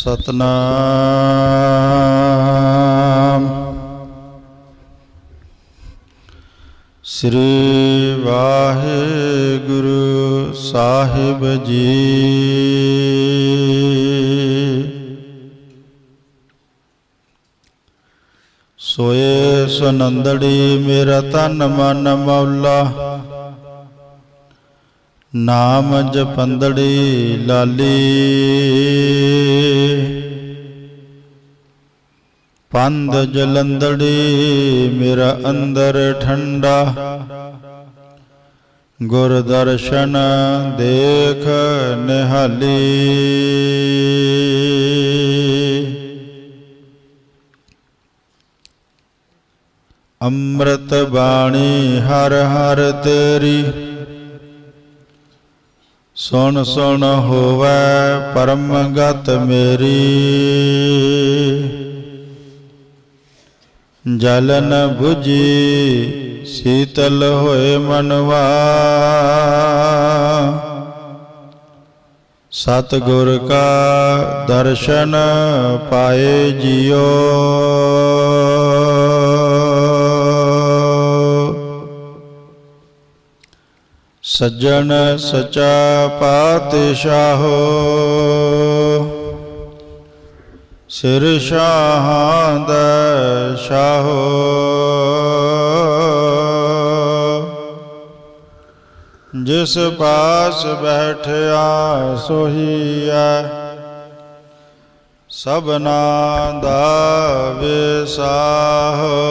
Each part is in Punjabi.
ਸਤਨਾਮ। ਸ੍ਰੀ ਵਾਹਿਗੁਰੂ ਸਾਹਿਬ ਜੀ। ਸੋਏ ਸੁਨੰਦੜੀ ਮੇਰਾ ਤਨ ਮਨ ਮੌਲਾ। ਨਾਮ ਜਪੰਦੜੀ ਲਾਲੀ। ਪੰਦ ਜਲੰਦੜੀ ਮੇਰਾ ਅੰਦਰ ਠੰਡਾ। ਗੁਰ ਦਰਸ਼ਨ ਦੇਖ ਨਿਹਾਲੀ। ਅੰਮ੍ਰਿਤ ਬਾਣੀ ਹਰ ਹਰ ਤੇਰੀ। ਸੁਣ ਸੁਣ ਹੋਵੇ ਪਰਮ ਗਤ ਮੇਰੀ। ਜਲਨ 부ਜੀ ਸੀਤਲ ਹੋਏ ਮਨਵਾ। ਸਤ ਗੁਰ ਕਾ ਦਰਸ਼ਨ ਪਾਏ ਜਿਉ ਸੱਜਣ ਸਚਾ ਪਾਤਸ਼ਾਹੋ। ਸਿਰ ਸ਼ਾਹਾਂ ਦਾ ਸ਼ਾਹੋ। ਜਿਸ ਪਾਸ ਬੈਠਿਆ ਸੋਹੀਐ ਸਭਨਾ ਦਾ ਵਿਸਾਹੋ।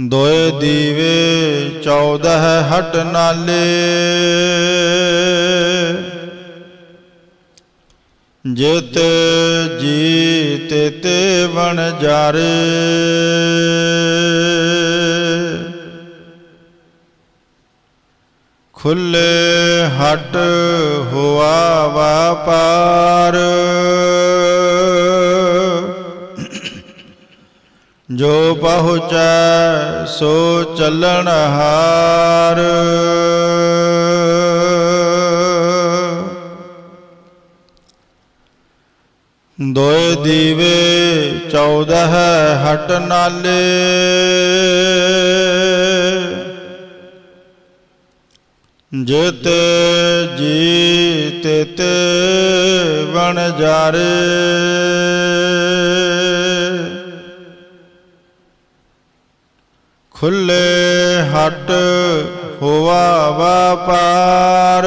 ਦੋਏ ਦੀਵੇ 14 ਹਟ ਨਾਲੇ। ਜਿਤ ਜੀ ਤੇ ਤੇ ਬਣ ਜਾਰੇ। ਖੁੱਲੇ ਹਟ ਹੁਆ ਵਾਪਾਰ। ਜੋ ਪਹੁੰਚੈ ਸੋ ਚੱਲਣ ਹਾਰ। ਦੋਏ ਦੀਵੇ 14 ਹਟ ਨਾਲੇ। ਜਿਤ ਜੀ ਤਿਤ ਬਣ ਜਾਰੇ। ਖੁੱਲੇ ਹਟ ਹੋਵਾ ਵਪਾਰ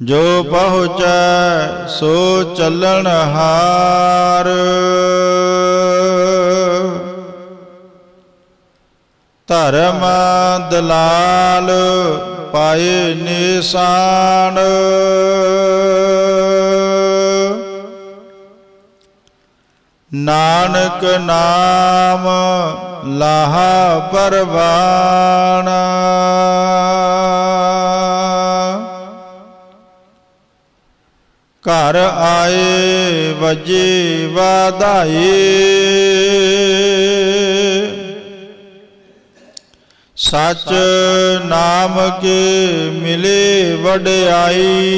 ਜੋ ਪਹੁੰਚੈ ਸੋ ਚੱਲਣ ਹਾਰ। ਧਰਮ ਦਲਾਲ ਪਾਏ ਨਿਸ਼ਾਨ। ਨਾਨਕ ਨਾਮ ਲਾਹਾ ਪਰਵਾਨ। ਘਰ ਆਏ ਵਜੇ ਵਾਧਾਏ। ਸਚ ਨਾਮ ਕੇ ਮਿਲੇ ਵਡਿਆਈ।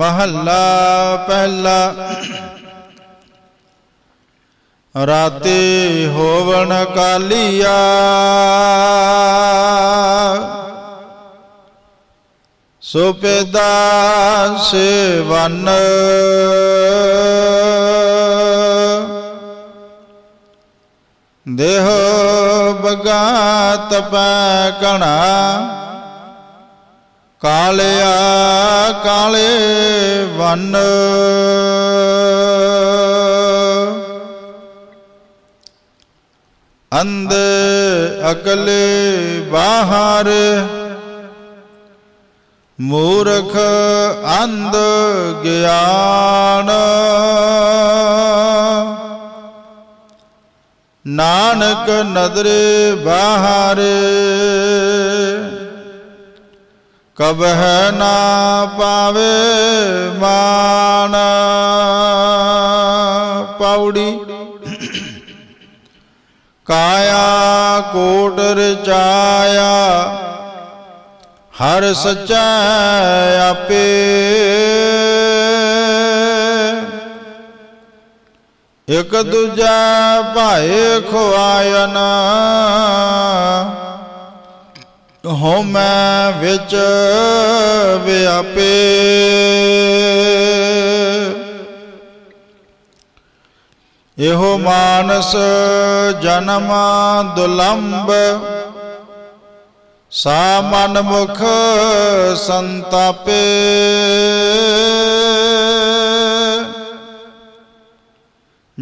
ਮਹੱਲਾ ਪਹਿਲਾ। ਰਾਤੇ ਹੋਵਣ ਕਾਲੀਆ। ਸੋ ਪੈਦਾ ਸੇਵਨ। ਦੇਹ ਬਗਾਤ ਪੈ ਕਣਾ। ਕਾਲਿਆ ਕਾਲੇ ਵਨ। ਅੰਧ ਅਕਲੇ ਬਾਹਰ। ਮੂਰਖ ਅੰਧ ਗਿਆਨ। ਨਾਨਕ ਨਦਰੇ ਬਾਹਰ। ਕਬਹਿ ਨਾ ਪਾਵੇ ਮਾਨ। ਪਾਉੜੀ ਕਾਇਆ ਕੋਟ ਰਚਾਇਆ ਹਰ ਸਚੈ ਆਪੇ। ਇਕ ਦੂਜਾ ਭਾਏ ਖੁਆਇਨ ਹਉਮੈ ਵਿੱਚ ਵਿਆਪੇ। ਇਹੋ ਮਾਨਸ ਜਨਮ ਦੁਲੰਭ ਸਾ ਮਨ ਮੁਖ ਸੰਤਾਪੇ।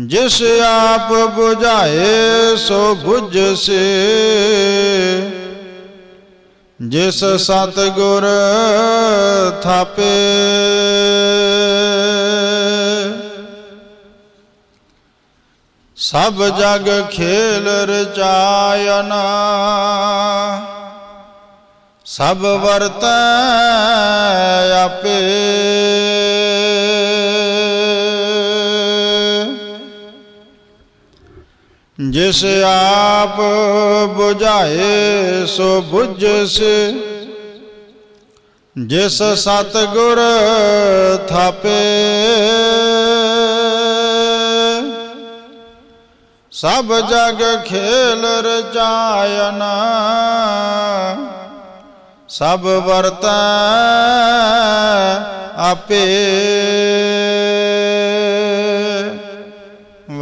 ਜਿਸ ਆਪ 부ਝਾਏ ਸੋ 부ਝਸੇ ਜਿਸ ਸਤ ਗੁਰ ਥਾਪੇ। ਸਭ ਜਗ ਖੇਲ ਰਚਾਇਨਾ। ਸਭ ਵਰਤੈ ਆਪੇ ਜਿਸ ਆਪ 부ਝਾਏ ਸੋ 부ਝਸ ਜਿਸ ਸਤ ਗੁਰ ਥਾਪੇ। ਸਭ ਜਗ ਖੇਲ ਰਚਾਇਨਾ। ਸਭ ਵਰਤੈ ਆਪੇ।